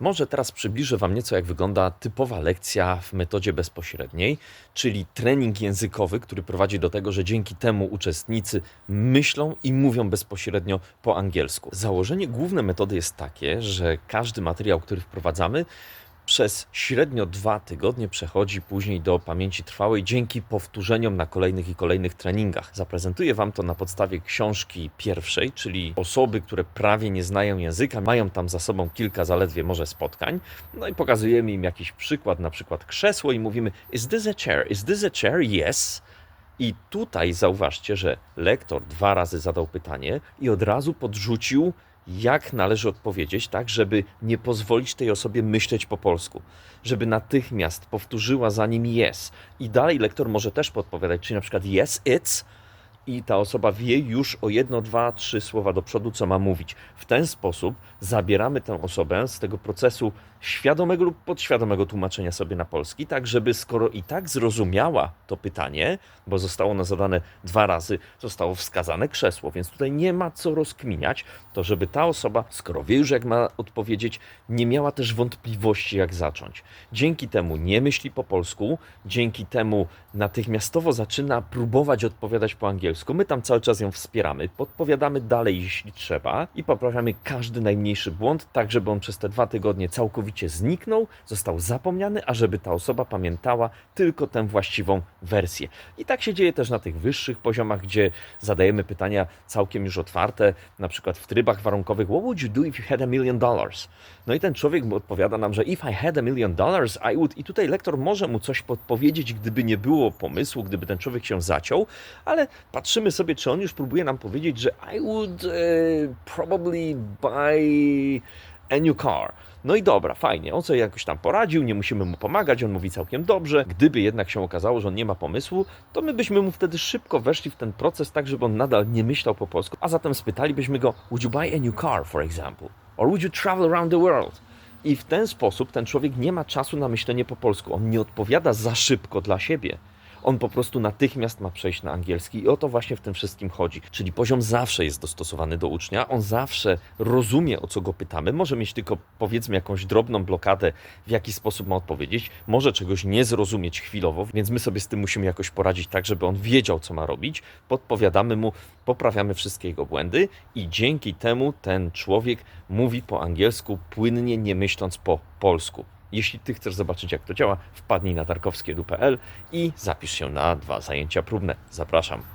Może teraz przybliżę Wam nieco, jak wygląda typowa lekcja w metodzie bezpośredniej, czyli trening językowy, który prowadzi do tego, że dzięki temu uczestnicy myślą i mówią bezpośrednio po angielsku. Założenie główne metody jest takie, że każdy materiał, który wprowadzamy, przez średnio dwa tygodnie przechodzi później do pamięci trwałej dzięki powtórzeniom na kolejnych i kolejnych treningach. Zaprezentuję Wam to na podstawie książki pierwszej, czyli osoby, które prawie nie znają języka, mają tam za sobą kilka zaledwie może spotkań. No i pokazujemy im jakiś przykład, na przykład krzesło i mówimy Is this a chair? Is this a chair? Yes. I tutaj zauważcie, że lektor dwa razy zadał pytanie i od razu podrzucił, jak należy odpowiedzieć, tak, żeby nie pozwolić tej osobie myśleć po polsku, żeby natychmiast powtórzyła za nim yes. I dalej lektor może też podpowiadać, czyli na przykład yes, it's, i ta osoba wie już o jedno, dwa, trzy słowa do przodu, co ma mówić. W ten sposób zabieramy tę osobę z tego procesu świadomego lub podświadomego tłumaczenia sobie na polski, tak żeby skoro i tak zrozumiała to pytanie, bo zostało ono zadane dwa razy, zostało wskazane krzesło, więc tutaj nie ma co rozkminiać, to żeby ta osoba, skoro wie już jak ma odpowiedzieć, nie miała też wątpliwości jak zacząć. Dzięki temu nie myśli po polsku, dzięki temu natychmiastowo zaczyna próbować odpowiadać po angielsku. My tam cały czas ją wspieramy, podpowiadamy dalej, jeśli trzeba i poprawiamy każdy najmniejszy błąd, tak żeby on przez te dwa tygodnie całkowicie zniknął, został zapomniany, a żeby ta osoba pamiętała tylko tę właściwą wersję. I tak się dzieje też na tych wyższych poziomach, gdzie zadajemy pytania całkiem już otwarte, na przykład w trybach warunkowych What would you do if you had a million dollars? No i ten człowiek odpowiada nam, że if I had a million dollars, I would... I tutaj lektor może mu coś podpowiedzieć, gdyby nie było pomysłu, gdyby ten człowiek się zaciął, ale patrzymy sobie, czy on już próbuje nam powiedzieć, że I would e, probably buy a new car. No i dobra, fajnie, on sobie jakoś tam poradził, nie musimy mu pomagać, on mówi całkiem dobrze. Gdyby jednak się okazało, że on nie ma pomysłu, to my byśmy mu wtedy szybko weszli w ten proces, tak żeby on nadal nie myślał po polsku, a zatem spytalibyśmy go, would you buy a new car, for example? Or would you travel around the world? I w ten sposób ten człowiek nie ma czasu na myślenie po polsku. On nie odpowiada za szybko dla siebie. On po prostu natychmiast ma przejść na angielski i o to właśnie w tym wszystkim chodzi. Czyli poziom zawsze jest dostosowany do ucznia, on zawsze rozumie o co go pytamy, może mieć tylko powiedzmy jakąś drobną blokadę, w jaki sposób ma odpowiedzieć, może czegoś nie zrozumieć chwilowo, więc my sobie z tym musimy jakoś poradzić tak, żeby on wiedział co ma robić, podpowiadamy mu, poprawiamy wszystkie jego błędy i dzięki temu ten człowiek mówi po angielsku płynnie, nie myśląc po polsku. Jeśli Ty chcesz zobaczyć, jak to działa, wpadnij na tarkowskie.pl i zapisz się na dwa zajęcia próbne. Zapraszam.